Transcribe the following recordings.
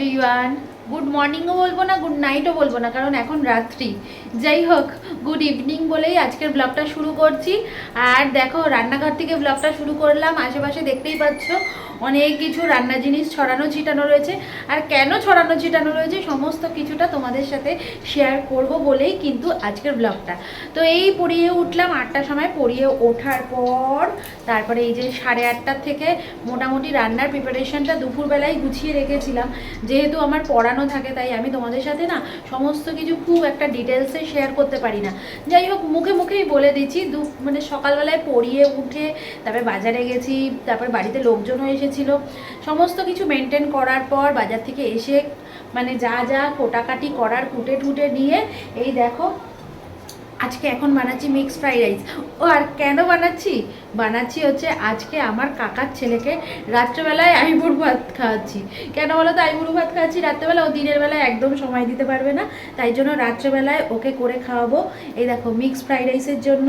Everyone good মর্নিংও বলব না গুড নাইটও বলব না, কারণ এখন রাত্রি। যাই হোক গুড ইভিনিং বলেই আজকের ব্লগটা শুরু করছি। আর দেখো, রান্নাঘর থেকে ব্লগটা শুরু করলাম। আশেপাশে দেখতেই পাচ্ছ, অনেক কিছু রান্না জিনিস ছড়ানো ছিটানো রয়েছে। আর কেন ছড়ানো ছিটানো রয়েছে, সমস্ত কিছুটা তোমাদের সাথে শেয়ার করব বলেই কিন্তু আজকের ব্লগটা। তো এই পড়িয়ে উঠলাম আটটার সময়, পড়িয়ে ওঠার পর তারপরে এই যে সাড়ে আটটার থেকে মোটামুটি রান্নার প্রিপারেশনটা দুপুরবেলায় গুছিয়ে রেখেছিলাম। যেহেতু আমার পড়ানো থাকে, তাই আমি তোমাদের সাথে না সমস্ত কিছু খুব একটা ডিটেলসে শেয়ার করতে পারি না। যাই হোক, মুখে মুখেই বলে দিচ্ছি, দু মানে সকালবেলায় পড়িয়ে উঠে, তারপরে বাজারে গেছি, তারপর বাড়িতে লোকজনও এসেছিল। সমস্ত কিছু মেনটেন করার পর বাজার থেকে এসে মানে যা যা কোটাকাটি করার কুটে টুটে নিয়ে, এই দেখো, আজকে এখন বানাচ্ছি মিক্সড ফ্রাইড রাইস ও, আর কেন বানাচ্ছি? বানাচ্ছি হচ্ছে আজকে আমার কাকার ছেলেকে। রাত্রেবেলায় আইবুড় ভাত খাওয়াচ্ছি। কেন বলো তো? আইবুড় ভাত খাওয়াচ্ছি রাত্রেবেলা, ও দিনের বেলায় একদম সময় দিতে পারবে না। তাই জন্য রাত্রেবেলায় ওকে করে খাওয়াবো। এই দেখো মিক্স ফ্রাইড রাইসের জন্য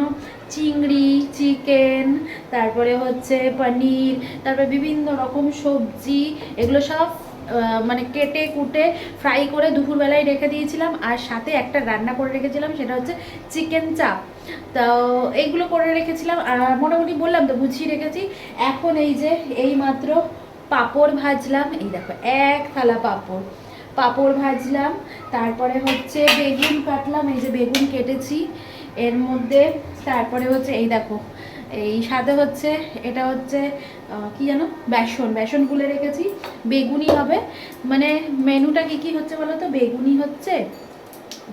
চিংড়ি চিকেন তারপরে হচ্ছে পনির, তারপরে বিভিন্ন রকম সবজি। এগুলো সব মানে কেটে কুটে ফ্রাই করে দুপুরবেলায় রেখে দিয়েছিলাম। আর সাথে একটা রান্না করে রেখেছিলাম, সেটা হচ্ছে চিকেন চাপ তো এইগুলো করে রেখেছিলাম আর মোটামুটি বললাম তো গুছিয়ে রেখেছি। এখন এই যে, এই মাত্র পাঁপড় ভাজলাম। এই দেখো, এক থালা পাঁপড়। পাঁপড় ভাজলাম, তারপরে হচ্ছে বেগুন কাটলাম, এই যে বেগুন কেটেছি। এর মধ্যে তারপরে হচ্ছে, এই দেখো, এই সাথে হচ্ছে, এটা হচ্ছে কি জানো? বেসন বেসন গুলে রেখেছি। বেগুনি হবে। মানে মেনুটা কি কি হচ্ছে বলো তো? বেগুনি হচ্ছে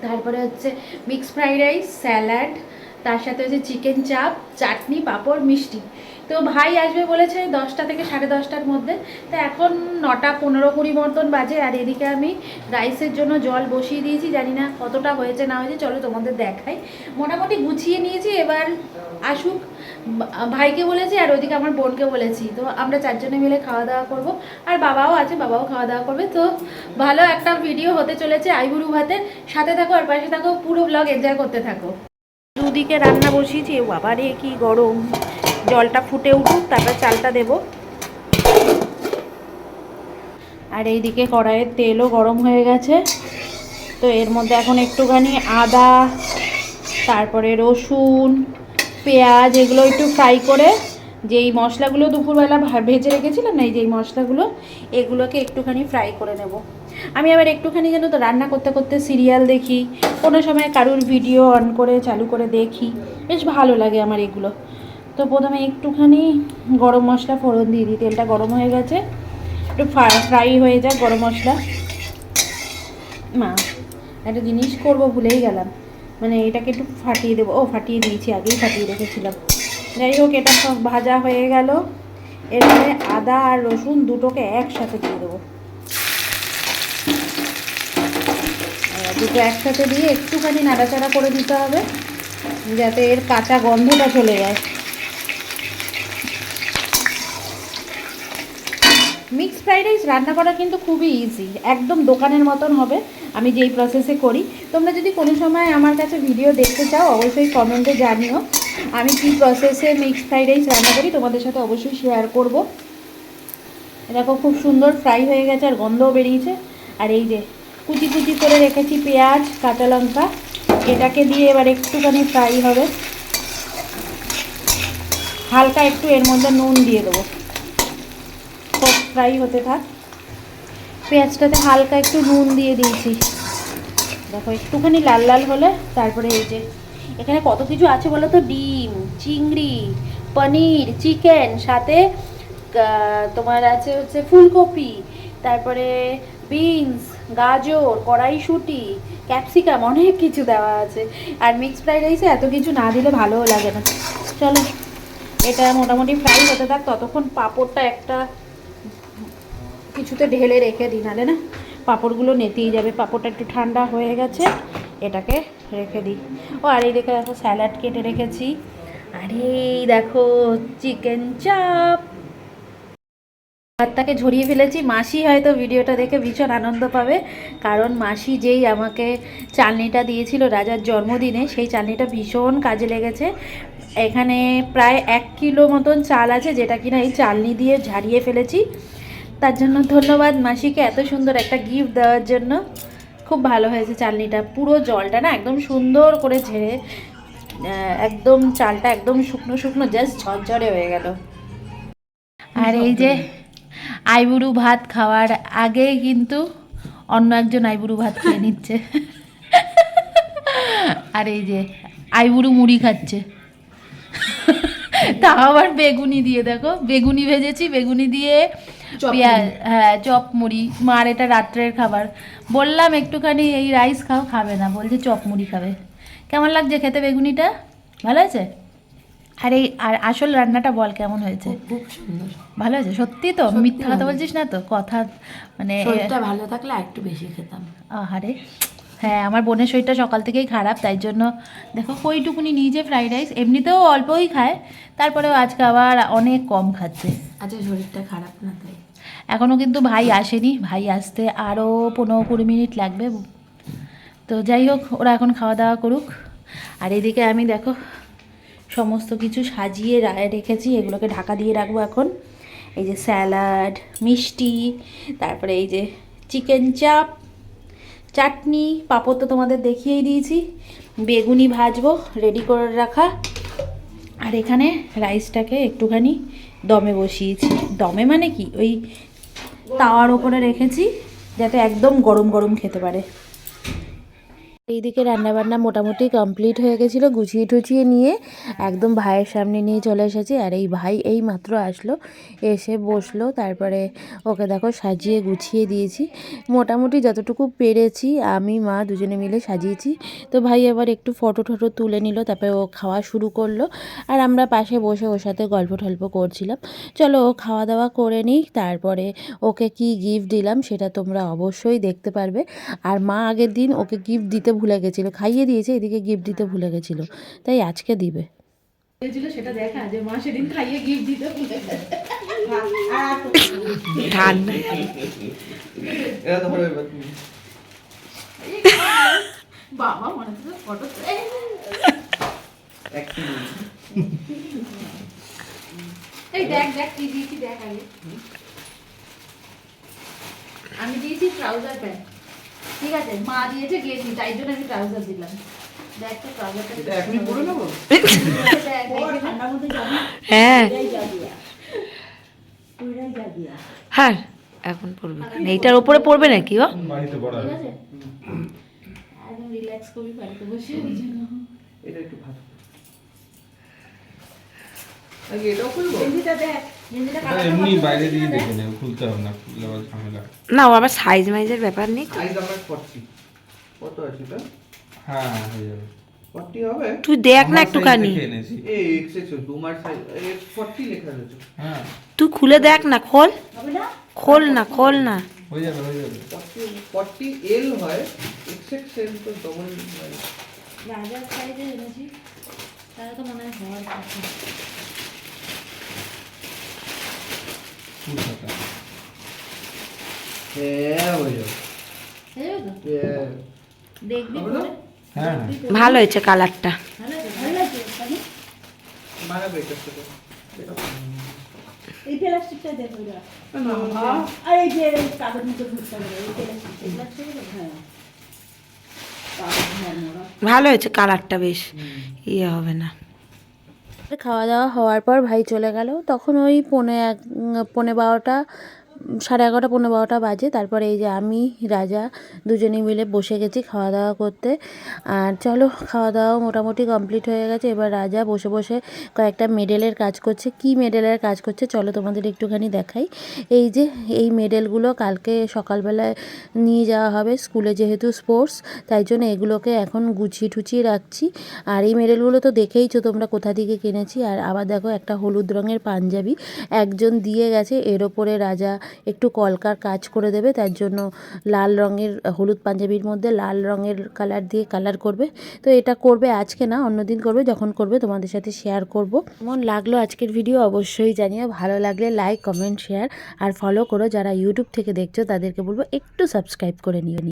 তারপরে হচ্ছে মিক্স ফ্রাইড রাইস স্যালাড তার সাথে হচ্ছে চিকেন চাপ চাটনি পাঁপড় মিষ্টি। তো ভাই আসবে বলেছে দশটা থেকে সাড়ে দশটার মধ্যে। তো এখন নটা পনেরো কুড়ি মতন বাজে, আর এদিকে আমি রাইসের জন্য জল বসিয়ে দিয়েছি। জানি না কতটা হয়েছে, না হয়েছে, চলো তোমাদের দেখাই। মোটামুটি গুছিয়ে নিয়েছি, এবার আসুক। ভাইকে বলেছি আর ওইদিকে আমার বোনকে বলেছি। তো আমরা চারজনে মিলে খাওয়া দাওয়া করব। আর বাবাও আছে, বাবাও খাওয়া দাওয়া করবে। তো ভালো একটা ভিডিও হতে চলেছে আইবুড়ু ভাতের সাথে থাকো আর পাশে থাকো, পুরো ব্লগ এনজয় করতে থাকো। দুদিকে রান্না বসিয়েছি ও বাবা রে কি গরম। জলটা ফুটে উঠুক, তারপর চালটা দেব। আর এইদিকে কড়াইয়ের তেলও গরম হয়ে গেছে। তো এর মধ্যে এখন একটুখানি আদা, তারপরে রসুন, পেঁয়াজ, এগুলো একটু ফ্রাই করে যেই মশলাগুলো দুপুরবেলা ভেজে রেখেছিলাম না, এই যেই মশলাগুলো, এগুলোকে একটুখানি ফ্রাই করে নেব। আমি আবার একটুখানি যেন তো রান্না করতে করতে সিরিয়াল দেখি, কোনো সময় কারুর ভিডিও অন করে চালু করে দেখি, বেশ ভালো লাগে আমার এগুলো। তো প্রথমে একটুখানি গরম মশলা ফোড়ন দিয়ে দিই। তেলটা গরম হয়ে গেছে। একটু ফ্রাই হয়ে যাক গরম মশলা। মা, একটা জিনিস করব ভুলেই গেলাম। মানে এটাকে একটু ফাটিয়ে দেবো। ও, ফাটিয়ে দিয়েছি, আগেই ফাটিয়ে রেখেছিলাম। যাই হোক, এটা সব ভাজা হয়ে গেল। এরপরে আদা আর রসুন দুটোকে একসাথে দিয়ে দেবো। দুটো একসাথে দিয়ে একটুখানি নাড়াচাড়া করে দিতে হবে। যাতে এর কাঁচা গন্ধটা চলে যায়। মিক্স ফ্রাইড রাইস রান্না করা কিন্তু খুবই ইজি একদম দোকানের মতন হবে, আমি যেই প্রসেসে করি। তোমরা যদি কোনো সময় আমার কাছে ভিডিও দেখতে চাও, অবশ্যই কমেন্টে জানিও। আমি কী প্রসেসে মিক্স ফ্রাইড রাইস রান্না করি তোমাদের সাথে অবশ্যই শেয়ার করব। দেখো খুব সুন্দর ফ্রাই হয়ে গেছে আর গন্ধও বেরিয়েছে। আর এই যে কুচি কুচি করে রেখেছি পেঁয়াজ, কাঁচা লঙ্কা, এটাকে দিয়ে এবার একটুখানি ফ্রাই হবে। হালকা একটু এর মধ্যে নুন দিয়ে দেবো। ফ্রাই হতে থাক। পেঁয়াজটাতে হালকা একটু নুন দিয়ে দিয়েছি। দেখো, একটুখানি লাল লাল হলে তারপরে এই যে, এখানে কত কিছু আছে বলো তো? ডিম, চিংড়ি, পনির, চিকেন, সাথে তোমার আছে হচ্ছে ফুলকপি, তারপরে বিনস, গাজর, কড়াইশুঁটি, ক্যাপসিকাম, অনেক কিছু দেওয়া আছে। আর মিক্সড ফ্রাইড রাইসে এত কিছু না দিলে ভালোও লাগে না। চলো, এটা মোটামুটি ফ্রাই হতে থাক। ততক্ষণ পাঁপড়টা একটা কিছুতে ঢেলে রেখে দিই, নাহলে না পাঁপড়গুলো নেতেই যাবে। পাঁপড়টা একটু ঠান্ডা হয়ে গেছে, এটাকে রেখে দিই। ও, আর এই দেখে, দেখো, স্যালাড কেটে রেখেছি। আর এই দেখো, চিকেন চাপ। ভাতটাকে ঝরিয়ে ফেলেছি। মাসি হয়তো ভিডিওটা দেখে ভীষণ আনন্দ পাবে, কারণ মাসি যেই আমাকে চালনিটা দিয়েছিল রাজার জন্মদিনে, সেই চালনিটা ভীষণ কাজে লেগেছে। এখানে প্রায় এক কিলো মতন চাল আছে, যেটা কিনা এই চালনি দিয়ে ঝারিয়ে ফেলেছি। তার জন্য ধন্যবাদ মাসিকে এত সুন্দর একটা গিফট দেওয়ার জন্য। খুব ভালো হয়েছে চালনিটা। পুরো জলটা না একদম সুন্দর করে ঝেড়ে একদম চালটা একদম শুকনো শুকনো জাস্ট ঝরঝরে হয়ে গেল। আর এই যে আইবুড়ু ভাত খাওয়ার আগেই কিন্তু অন্য একজন আইবুড়ু ভাত খেয়ে নিচ্ছে। আর এই যে আইবুড়ু মুড়ি খাচ্ছে। তা আবার বেগুনি দিয়ে দেখো বেগুনি ভেজেছি বেগুনি দিয়ে পেঁয়াজ হ্যাঁ চপ মুড়ি। মার এটা রাত্রের খাবার। বললাম একটুখানি এই রাইস খাও খাবে না। বলছে চপ মুড়ি খাবে। কেমন লাগছে খেতে বেগুনিটা? ভালো হয়েছে? আর এই আর আসল রান্নাটা বল কেমন হয়েছে? ভালো হয়েছে? সত্যি তো? মিথ্যা কথা বলছিস না তো? কথা মানে ভালো থাকলে একটু বেশি খেতাম। আহারে। হ্যাঁ আমার বোনের শরীরটা সকাল থেকেই খারাপ তাই জন্য দেখো কইটুকুনি নিজে ফ্রাইড রাইস এমনিতেও অল্পই খায় তারপরেও আজকে আবার অনেক কম খাচ্ছে। আচ্ছা শরীরটা খারাপ না তাই? এখনও কিন্তু ভাই আসেনি ভাই আসতে আরও পনেরো কুড়ি মিনিট লাগবে। তো যাই হোক ওরা এখন খাওয়া দাওয়া করুক। আর এদিকে আমি দেখো সমস্ত কিছু সাজিয়ে রেখেছি এগুলোকে ঢাকা দিয়ে রাখব এখন। এই যে স্যালাড মিষ্টি তারপরে এই যে চিকেন চাপ চাটনি, পাঁপড় তো তোমাদের দেখিয়েই দিয়েছি। বেগুনি ভাজবো রেডি করে রাখা। আর এখানে রাইসটাকে একটুখানি দমে বসিয়েছি। দমে মানে কি? ওই তাওয়ার ওপরে রেখেছি, যাতে একদম গরম গরম খেতে পারে। এইদিকে রান্নাবান্না মোটামুটি কমপ্লিট হয়ে গেছিল, গুছিয়ে টুচিয়ে নিয়ে একদম ভাইয়ের সামনে নিয়ে চলে এসেছি। আর এই ভাই এই মাত্র আসলো, এসে বসল, তারপরে ওকে দেখো সাজিয়ে গুছিয়ে দিয়েছি। মোটামুটি যতটুকু পেরেছি, আমি, মা দুজনে মিলে সাজিয়েছি। তো ভাই আবার একটু ফটো টটো তুলে নিল, তারপরে ও খাওয়া শুরু করল। আর আমরা পাশে বসে ওর সাথে গল্প টল্প করছিলাম। চলো ও খাওয়া দাওয়া করে নিই তারপরে ওকে কি গিফট দিলাম সেটা তোমরা অবশ্যই দেখতে পারবে। আর মা আগের দিন ওকে গিফট দিতে ভুলে গেছিল, খাইয়ে দিয়েছে, এদিকে গিফট দিতে ভুলে গেছিল। তাই আজকে দিবে। সেটা দেখা, যে আমি দিয়েছি ট্রাউজার প্যান্ট ঠিক আছে মা দিয়েছে গিয়েছি তাই জন্য আমি ট্রাউজার দিলাম। হ্যাঁ। হ্যাঁ এখন পড়বে এইটার উপরে পড়বে নাকি ও? বাড়িতে ঠিক আছে। রিল্যাক্স করবি বাড়িতে বসে। এটা একটু ভালো আগে এটাও খুলবো গেঞ্জিটা দেখ গেঞ্জিটা কালারটা এমনি পছন্দ বাইরে হচ্ছে দিয়ে না ও আবার সাইজ মাইজের ব্যাপার নেই তো। সাইজ আমার 40 কত আছে এটা হ্যাঁ হয়ে যাবে। 40 হবে? তুই দেখ না একটুখানি। size দেখে এনেছি। এই এক্সেস তোমার সাইজ 40 লেখা আছে হ্যাঁ। তুই খুলে দেখ না খোল। খোল না খোল না। হয়ে যাবে হয়ে যাবে। 40 40 এল হয় এক্সেল তো ডবল রাজার সাইজে এনেছি তাহলে তো মনে হয় হওয়ার কথা ফুল থাকা হ্যাঁ হয়ে যাবে হয়ে যাবে তো? হ্যাঁ দেখবি হবে না? পরে? হ্যাঁ দেখবি তো? ভালো হয়েছে কালারটা। ভালো হ্যাঁ হ্যাঁ হয়েছে কালারটা বেশ ইয়ে হবে না। খাওয়া দাওয়া হওয়ার পর ভাই চলে গেল। তখন ওই পনে এক পনে বারোটা সাড়ে এগারোটা পনেরো বারোটা বাজে। তারপরে এই যে আমি, রাজা দুজনে মিলে বসে গেছি খাওয়া দাওয়া করতে। আর চলো খাওয়া দাওয়া মোটামুটি কমপ্লিট হয়ে গেছে। এবার রাজা বসে বসে কয়েকটা মেডেলের কাজ করছে। কি মেডেলের কাজ করছে চলো তোমাদের একটুখানি দেখাই। এই যে, এই মেডেলগুলো কালকে সকালবেলায় নিয়ে যাওয়া হবে স্কুলে যেহেতু স্পোর্টস, তাই জন্য এগুলোকে এখন গুছিয়ে টুচিয়ে রাখছি। আর এই মেডেলগুলো তো দেখেইছো তোমরা কোথা থেকে কিনেছি। আর আবার দেখো একটা হলুদ রঙের পাঞ্জাবি। একজন দিয়ে গেছে, এর ওপরে রাজা একটু কলকার কাজ করে দেবে, তার জন্য লাল রঙের, হলুদ পাঞ্জাবির মধ্যে লাল রঙের কালার দিয়ে কালার করবে। তো এটা করবে আজকে না, অন্যদিন করবে, যখন করবে তোমাদের সাথে শেয়ার করব। মন লাগল আজকের ভিডিও অবশ্যই জানিয়ে ভালো লাগলে লাইক কমেন্ট শেয়ার আর ফলো করো। যারা ইউটিউব থেকে দেখছ তাদেরকে বলব একটু সাবস্ক্রাইব করে নিও।